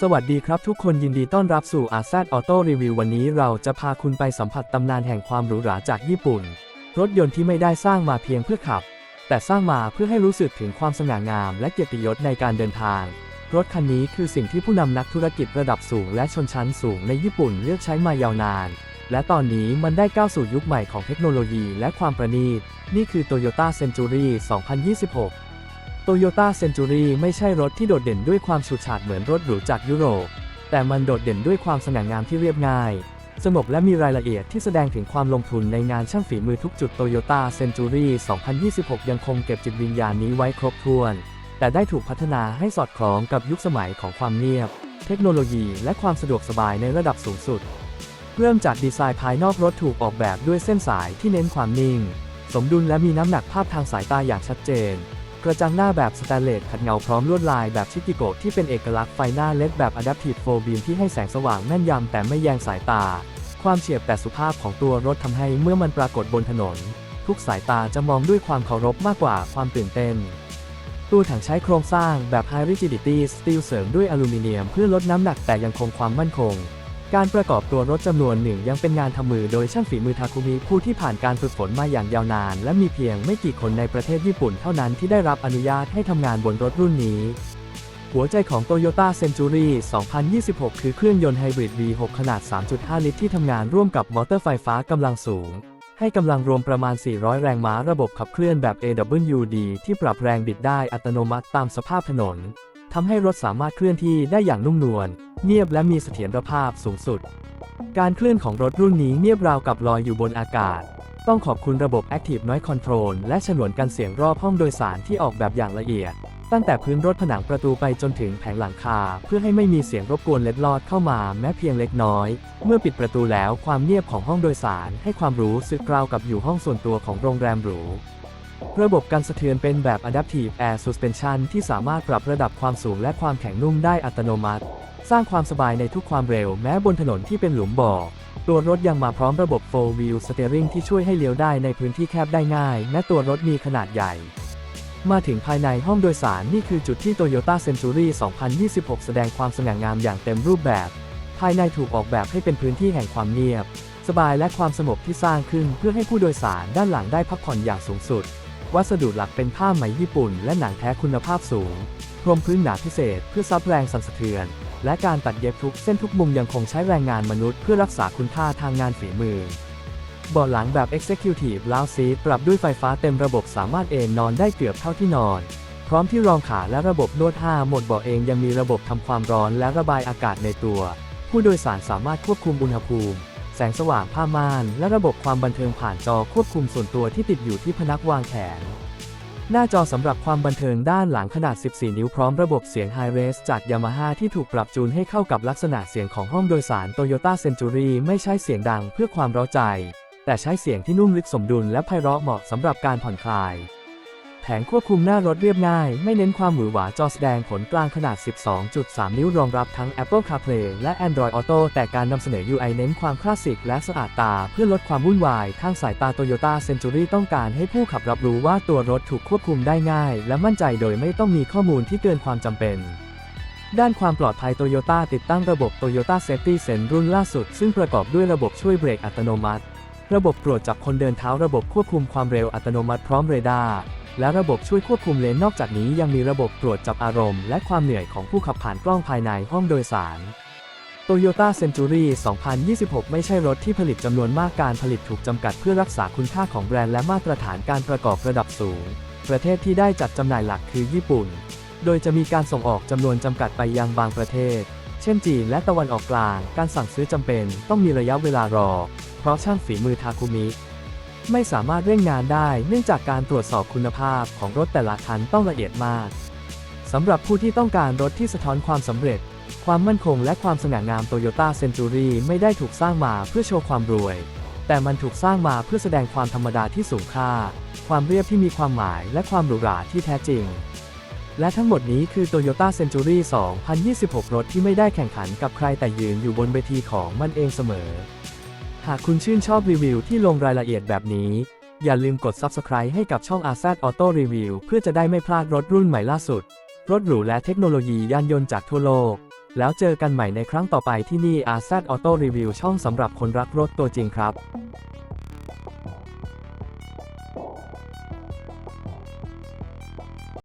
สวัสดีครับทุกคนยินดีต้อนรับสู่อาซ d ออโต้รีวิววันนี้เราจะพาคุณไปสัมผัสตำนานแห่งความหรูหราจากญี่ปุ่น รถยนต์ที่ไม่ได้สร้างมาเพียงเพื่อขับ แต่สร้างมาเพื่อให้รู้สึกถึงความสง่างาม และเกียรติยศในการเดินทาง รถคันนี้คือสิ่งที่ผู้นำนักธุรกิจระดับสูงและชนชั้นสูงในญี่ปุ่นเลือกใช้มายาวนาน และตอนนี้มันได้ก้าวสู่ยุคใหม่ของเทคโนโลยีและความประณีต นี่คือ Toyota Century 2026โตโยต้าเซนจูรี่ไม่ใช่รถที่โดดเด่นด้วยความฉูดฉาดเหมือนรถหรูจากยุโรป แต่มันโดดเด่นด้วยความสง่างามที่เรียบง่าย สงบและมีรายละเอียดที่แสดงถึงความลงทุนในงานช่างฝีมือทุกจุดโตโยต้าเซนจูรี่2026 ยังคงเก็บจิตวิญญาณนี้ไว้ครบถ้วน แต่ได้ถูกพัฒนาให้สอดคล้องกับยุคสมัยของความเงียบ เทคโนโลยี และความสะดวกสบายในระดับสูงสุด เริ่มจากดีไซน์ภายนอกรถถูกออกแบบด้วยเส้นสายที่เน้นความนิ่ง สมดุลและมีน้ำหนักภาพทางสายตาอย่างชัดเจน กระจังหน้าแบบสแตนเลสขัดเงาพร้อมลวดลายแบบชิกิโกะที่เป็นเอกลักษณ์ไฟหน้าเลดแบบ Adaptive 4 Beam ที่ให้แสงสว่างแม่นยำแต่ไม่แยงสายตา ความเฉียบแต่สุภาพของตัวรถทำให้เมื่อมันปรากฏบนถนน ทุกสายตาจะมองด้วยความเคารพมากกว่าความตื่นเต้นตัวถังใช้โครงสร้างแบบ High Rigidity Steel เสริมด้วยอลูมิเนียมเพื่อลดน้ำหนักแต่ยังคงความมั่นคง การประกอบตัวรถจำนวนหนึ่งยังเป็นงานทำมือโดยช่างฝีมือทาคุมิผู้ที่ผ่านการฝึกฝนมาอย่างยาวนาน และมีเพียงไม่กี่คนในประเทศญี่ปุ่นเท่านั้นที่ได้รับอนุญาตให้ทำงานบนรถรุ่นนี้ หัวใจของ Toyota Century 2026 คือเครื่องยนต์ไฮบริด V6 ขนาด 3.5 ลิตรที่ทำงานร่วมกับมอเตอร์ไฟฟ้ากำลังสูง ให้กำลังรวมประมาณ 400 แรงม้าระบบขับเคลื่อนแบบ AWD ที่ปรับแรงบิดได้อัตโนมัติตามสภาพถนน ทำให้รถสามารถเคลื่อนที่ได้อย่างนุ่มนวล เงียบและมีเสถียรภาพสูงสุด การเคลื่อนของรถรุ่นนี้เงียบราวกับลอยอยู่บนอากาศ ต้องขอบคุณระบบ Active Noise Control และฉนวนกันเสียงรอบห้องโดยสารที่ออกแบบอย่างละเอียด ตั้งแต่พื้นรถผนังประตูไปจนถึงแผงหลังคา เพื่อให้ไม่มีเสียงรบกวนเล็ดลอดเข้ามาแม้เพียงเล็กน้อย เมื่อปิดประตูแล้วความเงียบของห้องโดยสาร ให้ความรู้สึกราวกับอยู่ห้องส่วนตัวของโรงแรมหรู ระบบกันสะเทือนเป็นแบบ Adaptive Air Suspension ที่สามารถปรับระดับความสูงและความแข็งนุ่มได้อัตโนมัติ สร้างความสบายในทุกความเร็วแม้บนถนนที่เป็นหลุมบ่อ ตัวรถยังมาพร้อมระบบ4 Wheel Steering ที่ช่วยให้เลี้ยวได้ในพื้นที่แคบได้ง่ายแม้ตัวรถมีขนาดใหญ่ มาถึงภายในห้องโดยสารนี่คือจุดที่ Toyota Century 2026 แสดงความสง่างามอย่างเต็มรูปแบบ ภายในถูกออกแบบให้เป็นพื้นที่แห่งความเงียบ สบายและความสงบที่สร้างขึ้นเพื่อให้ผู้โดยสารด้านหลังได้พักผ่อนอย่างสูงสุด วัสดุหลักเป็นผ้าไหมญี่ปุ่น และหนังแท้คุณภาพสูง พรมพื้นหนาพิเศษเพื่อซับแรงสั่นสะเทือน และการตัดเย็บทุกเส้นทุกมุมยังคงใช้แรงงานมนุษย์เพื่อรักษาคุณค่าทางงานฝีมือเบาะหลังแบบ Executive l o u s e a t ปรับด้วยไฟฟ้าเต็มระบบสามารถเอนนอนได้เกือบเท่าที่นอน พร้อมที่รองขาและระบบนวด5โหมดเบาะเองยังมีระบบทำความร้อนและระบายอากาศในตัว ผู้โดยสารสามารถควบคุมอุณหภูมิ สงสว่างผ้าม่าน และระบบความบันเทิงผ่านจอควบคุมส่วนตัวที่ติดอยู่ที่พนักวางแขน หน้าจอสำหรับความบันเทิงด้านหลังขนาด 14 นิ้วพร้อมระบบเสียง High Res จาก Yamaha ที่ถูกปรับจูนให้เข้ากับลักษณะเสียงของห้องโดยสาร Toyota Century ไม่ใช่เสียงดังเพื่อความร้าใจ แต่ใช้เสียงที่นุ่มลึกสมดุลและไพเราะเหมาะสำหรับการผ่อนคลาย งควบคุมหน้ารถเรียบง่าย ไม่เน้นความหวือหวาจอแสดงผลกลางขนาด 12.3 นิ้วรองรับทั้ง Apple CarPlay และ Android Auto แต่การนำเสนอ UI เน้นความคลาสสิกและสะอาดตา เพื่อลดความวุ่นวายทางสายตา Toyota Century ต้องการให้ผู้ขับรับรู้ว่าตัวรถถูกควบคุมได้ง่าย และมั่นใจโดยไม่ต้องมีข้อมูลที่เกินความจำเป็นด้านความปลอดภัย Toyota ติดตั้งระบบ Toyota Safety Sense รุ่นล่าสุด ซึ่งประกอบด้วยระบบช่วยเบรกอัตโนมัติ ระบบตรวจจับคนเดินเท้าระบบควบคุมความเร็วอัตโนมัติพร้อมเรดาร์ และระบบช่วยควบคุมเลนนอกจากนี้ยังมีระบบตรวจจับอารมณ์และความเหนื่อยของผู้ขับผ่านกล้องภายในห้องโดยสาร Toyota Century 2026 ไม่ใช่รถที่ผลิตจำนวนมากการผลิตถูกจำกัดเพื่อรักษาคุณค่าของแบรนด์และมาตรฐานการประกอบระดับสูง ประเทศที่ได้จัดจำหน่ายหลักคือญี่ปุ่น โดยจะมีการส่งออกจำนวนจำกัดไปยังบางประเทศ เช่นจีนและตะวันออกกลาง การสั่งซื้อจำเป็นต้องมีระยะเวลารอ เพราะช่างฝีมือทาคุมิ ไม่สามารถเร่งงานได้เนื่องจากการตรวจสอบคุณภาพของรถแต่ละคันต้องละเอียดมากสำหรับผู้ที่ต้องการรถที่สะท้อนความสำเร็จ ความมั่นคงและความสง่างาม Toyota Century ไม่ได้ถูกสร้างมาเพื่อโชว์ความรวย แต่มันถูกสร้างมาเพื่อแสดงความธรรมดาที่สูงค่า ความเรียบที่มีความหมายและความหรูหราที่แท้จริง และทั้งหมดนี้คือ Toyota Century 2026 รถที่ไม่ได้แข่งขันกับใครแต่ยืนอยู่บนเวทีของมันเองเสมอ หากคุณชื่นชอบรีวิวที่ลงรายละเอียดแบบนี้ อย่าลืมกด Subscribe ให้กับช่อง RZ Auto Review เพื่อจะได้ไม่พลาดรถรุ่นใหม่ล่าสุด รถหรูและเทคโนโลยียานยนต์จากทั่วโลก แล้วเจอกันใหม่ในครั้งต่อไปที่นี่ RZ Auto Review ช่องสำหรับคนรักรถตัวจริงครับ